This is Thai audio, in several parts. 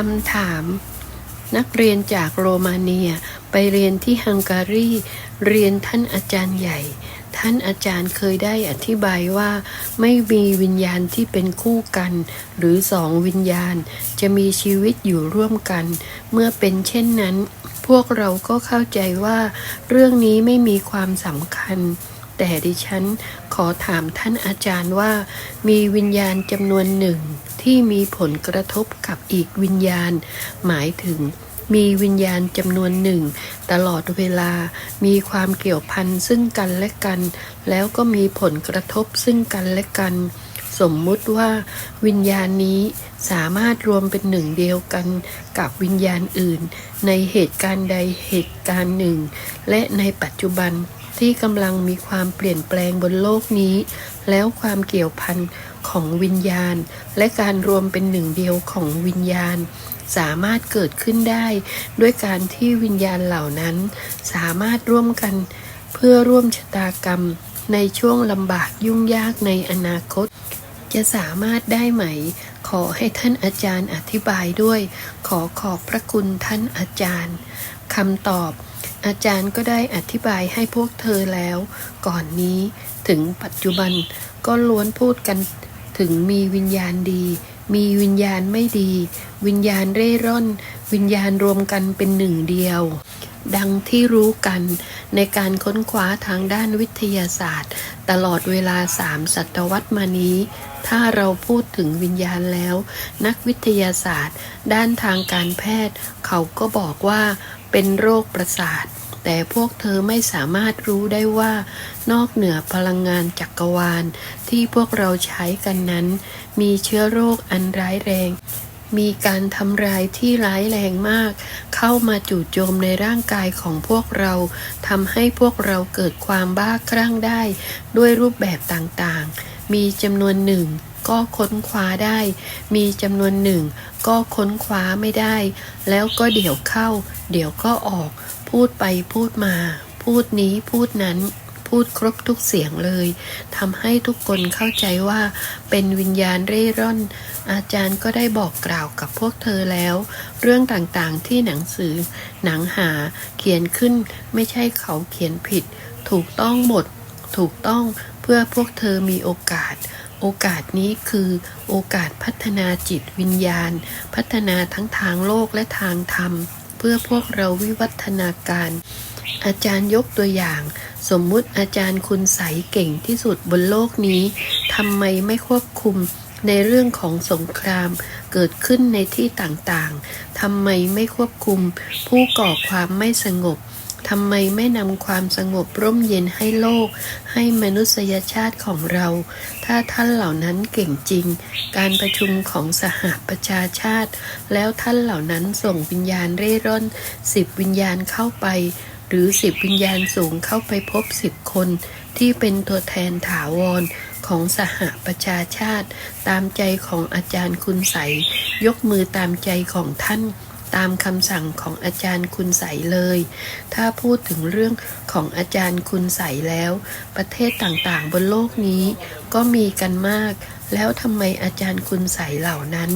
คำถาม นักเรียนจากโรมาเนียไปเรียนที่ฮังการี เรียนท่านอาจารย์ใหญ่ ท่านอาจารย์เคยได้อธิบายว่า ไม่มีวิญญาณที่เป็นคู่กัน หรือสองวิญญาณ จะมีชีวิตอยู่ร่วมกัน เมื่อเป็นเช่นนั้น พวกเราก็เข้าใจว่า เรื่องนี้ไม่มีความสำคัญ แต่ดิฉันขอถามท่านอาจารย์ว่า มีวิญญาณจำนวนหนึ่งที่มีผลกระทบกับอีกวิญญาณ หมายถึงมีวิญญาณจำนวนหนึ่ง ตลอดเวลามีความเกี่ยวพันซึ่งกันและกัน แล้วก็มีผลกระทบซึ่งกันและกัน สมมุติว่า วิญญาณนี้สามารถรวมเป็นหนึ่งเดียวกันกับวิญญาณอื่น ในเหตุการณ์ใดเหตุการณ์หนึ่ง และในปัจจุบัน ที่กำลังมีความเปลี่ยนแปลงบนโลกนี้ แล้วความเกี่ยวพันของวิญญาณ และการรวมเป็นหนึ่งเดียวของวิญญาณ สามารถเกิดขึ้นได้ ด้วยการที่วิญญาณเหล่านั้น สามารถร่วมกันเพื่อร่วมชะตากรรม ในช่วงลำบากยุ่งยากในอนาคต จะสามารถได้ไหม ขอให้ท่านอาจารย์อธิบายด้วย ขอขอบพระคุณท่านอาจารย์คำตอบ อาจารย์ก็ได้อธิบายให้พวกเธอแล้ว ก่อนนี้ถึงปัจจุบันก็ล้วนพูดกันถึงมีวิญญาณดี มีวิญญาณไม่ดี วิญญาณเร่ร่อน วิญญาณรวมกันเป็นหนึ่งเดียว ดังที่รู้กันในการค้นคว้าทางด้านวิทยาศาสตร์ ตลอดเวลาสามศตวรรษมานี้ ถ้าเราพูดถึงวิญญาณแล้ว นักวิทยาศาสตร์ ด้านทางการแพทย์ เขาก็บอกว่า เป็นโรคประสาท แต่พวกเธอไม่สามารถรู้ได้ว่า นอกเหนือพลังงานจักรวาล ที่พวกเราใช้กันนั้น มีเชื้อโรคอันร้ายแรง มีการทำลายที่ร้ายแรงมาก เข้ามาจู่โจมในร่างกายของพวกเราทำให้พวกเราเกิดความบ้าคลั่งได้ ด้วยรูปแบบต่างๆ มีจำนวนหนึ่ง ก็ค้นคว้าได้ มีจำนวนหนึ่งก็ค้นคว้าไม่ได้ แล้วก็เดี๋ยวเข้า เดี๋ยวก็ออก พูดไปพูดมา พูดนี้พูดนั้นพูดครบทุกเสียงเลยทำให้ทุกคนเข้าใจว่า เป็นวิญญาณเร่ร่อน อาจารย์ก็ได้บอกกล่าวกับพวกเธอแล้ว เรื่องต่างๆที่หนังสือ หนังหาเขียนขึ้นไม่ใช่เขาเขียนผิด ถูกต้องหมด ถูกต้องเพื่อพวกเธอมีโอกาส โอกาสนี้คือโอกาสพัฒนาจิตวิญญาณ พัฒนาทั้งทางโลกและทางธรรม เพื่อพวกเราวิวัฒนาการ อาจารย์ยกตัวอย่าง สมมุติอาจารย์คุณใสเก่งที่สุดบนโลกนี้ทำไมไม่ควบคุมในเรื่องของสงครามเกิดขึ้นในที่ต่างๆ ทำไมไม่ควบคุมผู้ก่อความไม่สงบ ทำไมไม่นำความสงบร่มเย็นให้โลก ให้มนุษยชาติของเรา ถ้าท่านเหล่านั้นเก่งจริง การประชุมของสหประชาชาติ แล้วท่านเหล่านั้นส่งวิญญาณเร่ร่อนสิบวิญญาณเข้าไป หรือสิบวิญญาณสูงเข้าไปพบสิบคน ที่เป็นตัวแทนถาวรของสหประชาชาติ ตามใจของอาจารย์คุณใสยกมือตามใจของท่าน ตามคำสั่งของอาจารย์คุณใสเลย ถ้าพูดถึงเรื่องของอาจารย์คุณใสแล้ว ประเทศต่างๆ บนโลกนี้ก็มีกันมาก แล้วทำไมอาจารย์คุณใสเหล่านั้น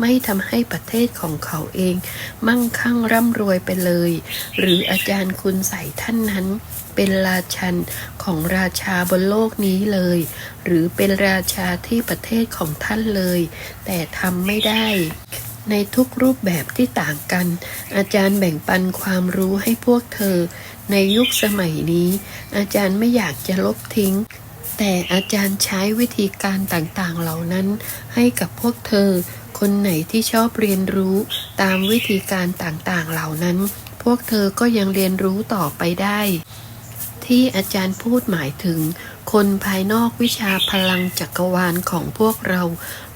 ไม่ทำให้ประเทศของเขาเอง มั่งคั่งร่ำรวยไปเลย หรืออาจารย์คุณใสท่านนั้นเป็นราชันของราชาบนโลกนี้เลย หรือเป็นราชาที่ประเทศของท่านเลย แต่ทำไม่ได้ ในทุกรูปแบบที่ต่างกัน อาจารย์แบ่งปันความรู้ให้พวกเธอ ในยุคสมัยนี้ อาจารย์ไม่อยากจะลบทิ้ง แต่อาจารย์ใช้วิธีการต่างๆเหล่านั้น ให้กับพวกเธอ คนไหนที่ชอบเรียนรู้ตามวิธีการต่างๆเหล่านั้น พวกเธอก็ยังเรียนรู้ต่อไปได้ ที่อาจารย์พูดหมายถึง คนภายนอกวิชาพลังจักรวาลของพวกเรา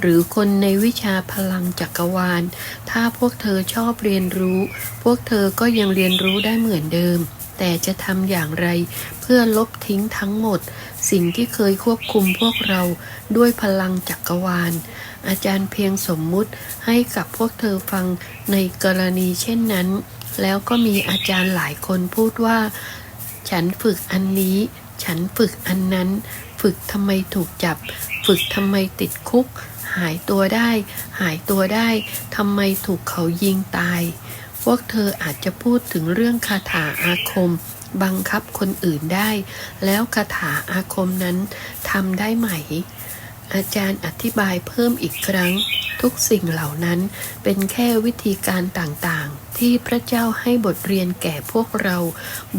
หรือคนในวิชาพลังจักรวาล ถ้าพวกเธอชอบเรียนรู้ พวกเธอก็ยังเรียนรู้ได้เหมือนเดิม แต่จะทำอย่างไร เพื่อลบทิ้งทั้งหมด สิ่งที่เคยควบคุมพวกเราด้วยพลังจักรวาล อาจารย์เพียงสมมุติให้กับพวกเธอฟังในกรณีเช่นนั้น แล้วก็มีอาจารย์หลายคนพูดว่า ฉันฝึกอันนี้ ฉันฝึกอันนั้น ฝึกทำไมถูกจับ ฝึกทำไมติดคุก หายตัวได้ หายตัวได้ทำไมถูกเขายิงตาย พวกเธออาจจะพูดถึงเรื่องคาถาอาคม บังคับคนอื่นได้ แล้วคาถาอาคมนั้นทำได้ไหม อาจารย์อธิบายเพิ่มอีกครั้ง ทุกสิ่งเหล่านั้นเป็นแค่วิธีการต่างๆ ที่พระเจ้าให้บทเรียนแก่พวกเรา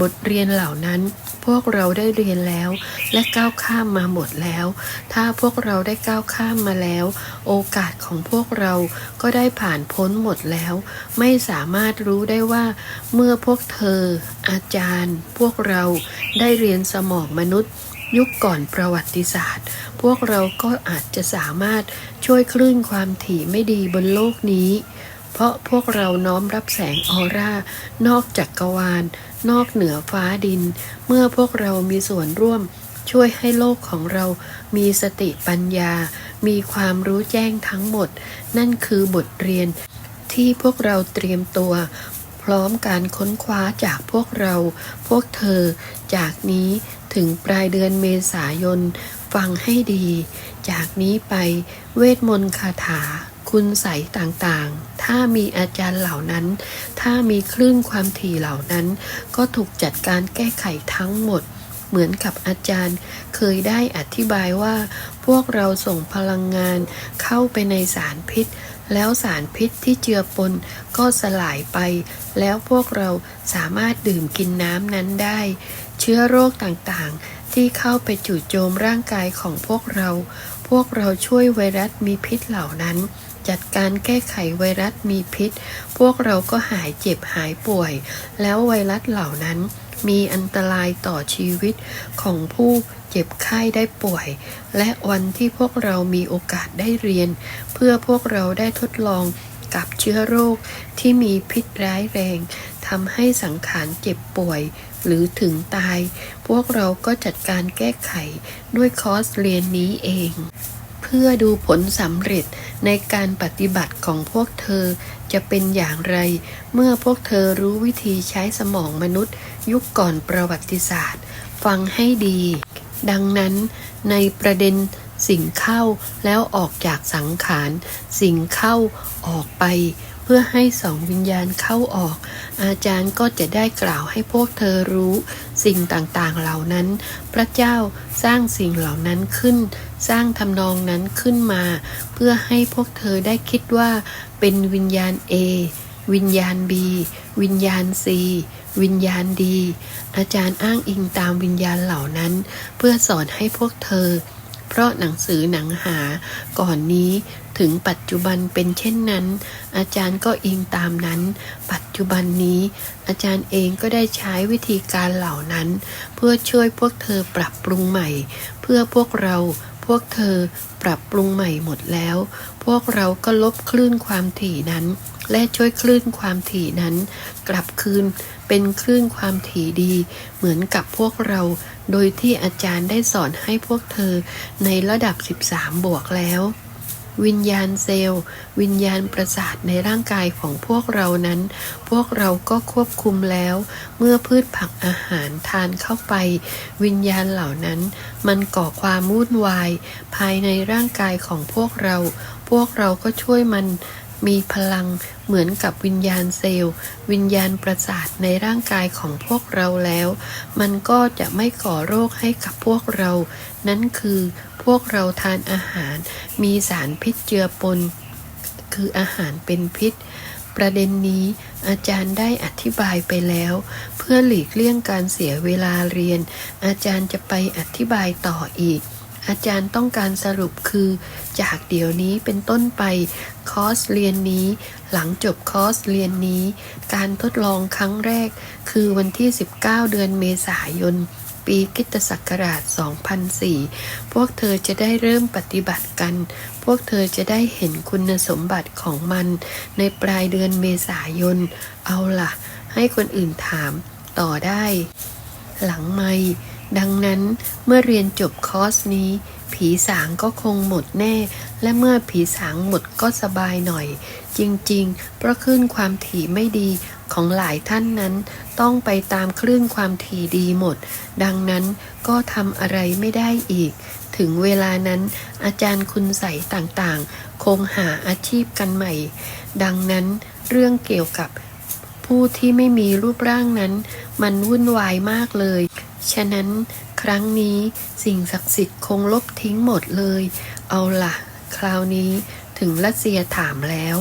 บทเรียนเหล่านั้น พวกเราได้เรียนแล้ว และก้าวข้ามมาหมดแล้ว ถ้าพวกเราได้ก้าวข้ามมาแล้ว โอกาสของพวกเราก็ได้ผ่านพ้นหมดแล้ว ไม่สามารถรู้ได้ว่า เมื่อพวกเธอ อาจารย์ พวกเราได้เรียนสมองมนุษย์ ยุคก่อนประวัติศาสตร์ พวกเราก็อาจจะสามารถช่วยคลื่นความถี่ไม่ดีบนโลกนี้ เพราะพวกเราน้อมรับแสงออร่า นอกจักกรวาล นอกเหนือฟ้าดิน เมื่อพวกเรามีส่วนร่วม ช่วยให้โลกของเรามีสติปัญญา มีความรู้แจ้งทั้งหมด นั่นคือบทเรียนที่พวกเราเตรียมตัว ร้อมการค้นคว้าจากพวกเรา พวกเธอ จากนี้ถึงปลายเดือนเมษายน ฟังให้ดี จากนี้ไปเวทมนต์คาถา คุณใสต่างๆ ถ้ามีอาจารย์เหล่านั้น ถ้ามีคลื่นความถี่เหล่านั้น ก็ถูกจัดการแก้ไขทั้งหมดเหมือนกับอาจารย์เคยได้อธิบายว่า พวกเราส่งพลังงานเข้าไปในสารพิษ แล้วสารพิษที่เจือปนก็สลายไป แล้วพวกเราสามารถดื่มกินน้ำนั้นได้ เชื้อโรคต่างๆ ที่เข้าไปจู่โจมร่างกายของพวกเรา พวกเราช่วยไวรัสมีพิษเหล่านั้น จัดการแก้ไขไวรัสมีพิษ พวกเราก็หายเจ็บหายป่วย แล้วไวรัสเหล่านั้น มีอันตรายต่อชีวิตของผู้เจ็บไข้ได้ป่วย และวันที่พวกเรามีโอกาสได้เรียน เพื่อพวกเราได้ทดลองกับเชื้อโรคที่มีพิษร้ายแรงทำให้สังขารเจ็บป่วย หรือถึงตาย พวกเราก็จัดการแก้ไขด้วยคอร์สเรียนนี้เอง เพื่อดูผลสำเร็จในการปฏิบัติของพวกเธอจะเป็นอย่างไร เมื่อพวกเธอรู้วิธีใช้สมองมนุษย์ ยุคก่อนประวัติศาสตร์ ฟังให้ดี ดังนั้นในประเด็นสิ่งเข้าแล้วออกจากสังขาร สิ่งเข้าออกไป เพื่อให้สองวิญญาณเข้าออก อาจารย์ก็จะได้กล่าวให้พวกเธอรู้ สิ่งต่างๆเหล่านั้น พระเจ้าสร้างสิ่งเหล่านั้นขึ้น สร้างทำนองนั้นขึ้นมา เพื่อให้พวกเธอได้คิดว่า เป็นวิญญาณ A วิญญาณ B วิญญาณ C วิญญาณดี อาจารย์อ้างอิงตามวิญญาณเหล่านั้น เพื่อสอนให้พวกเธอ เพราะหนังสือหนังหา ก่อนนี้ถึงปัจจุบันเป็นเช่นนั้น อาจารย์ก็อิงตามนั้น ปัจจุบันนี้ อาจารย์เองก็ได้ใช้วิธีการเหล่านั้น เพื่อช่วยพวกเธอปรับปรุงใหม่ เพื่อพวกเราพวกเธอปรับปรุงใหม่หมดแล้ว พวกเราก็ลบคลื่นความถี่นั้น และช่วยคลื่นความถี่นั้น กลับคืนเป็นคลื่นความถี่ดี เหมือนกับพวกเรา โดยที่อาจารย์ได้สอนให้พวกเธอในระดับ 13 บวกแล้ววิญญาณเซลล์ วิญญาณประสาทในร่างกายของพวกเรานั้น พวกเราก็ควบคุมแล้ว เมื่อพืชผักอาหารทานเข้าไป วิญญาณเหล่านั้น มันก่อความวุ่นวาย ภายในร่างกายของพวกเรา พวกเราก็ช่วยมัน มีพลังเหมือนกับวิญญาณเซลล์ วิญญาณประสาทในร่างกายของพวกเราแล้ว มันก็จะไม่ก่อโรคให้กับพวกเรา นั่นคือพวกเราทานอาหาร มีสารพิษเจือปน คืออาหารเป็นพิษ ประเด็นนี้อาจารย์ได้อธิบายไปแล้ว เพื่อหลีกเลี่ยงการเสียเวลาเรียน อาจารย์จะไปอธิบายต่ออีก อาจารย์ต้องการสรุปคือ จากเดี๋ยวนี้เป็นต้นไป คอร์สเรียนนี้ หลังจบคอร์สเรียนนี้ การทดลองครั้งแรก คือวันที่ 19 เดือนเมษายน ปีคริตศักราช 2004 พวกเธอจะได้เริ่มปฏิบัติกัน พวกเธอจะได้เห็นคุณสมบัติของมัน ในปลายเดือนเมษายน เอาล่ะ ให้คนอื่นถามต่อได้ หลังไม่ ดังนั้นเมื่อเรียนจบคอร์สนี้ ผีสางก็คงหมดแน่ และเมื่อผีสางหมดก็สบายหน่อย จริงๆ เพราะคลื่นความถี่ไม่ดีของหลายท่านนั้น ต้องไปตามคลื่นความถี่ดีหมด ดังนั้นก็ทำอะไรไม่ได้อีก ถึงเวลานั้น อาจารย์คุณใสต่างๆ คงหาอาชีพกันใหม่ ดังนั้นเรื่องเกี่ยวกับผู้ที่ไม่มีรูปร่างนั้น มันวุ่นวายมากเลย ฉะนั้นครั้งนี้สิ่งศักดิ์สิทธิ์คงลบทิ้งหมดเลย เอาล่ะ คราวนี้ถึงรัสเซียถามแล้ว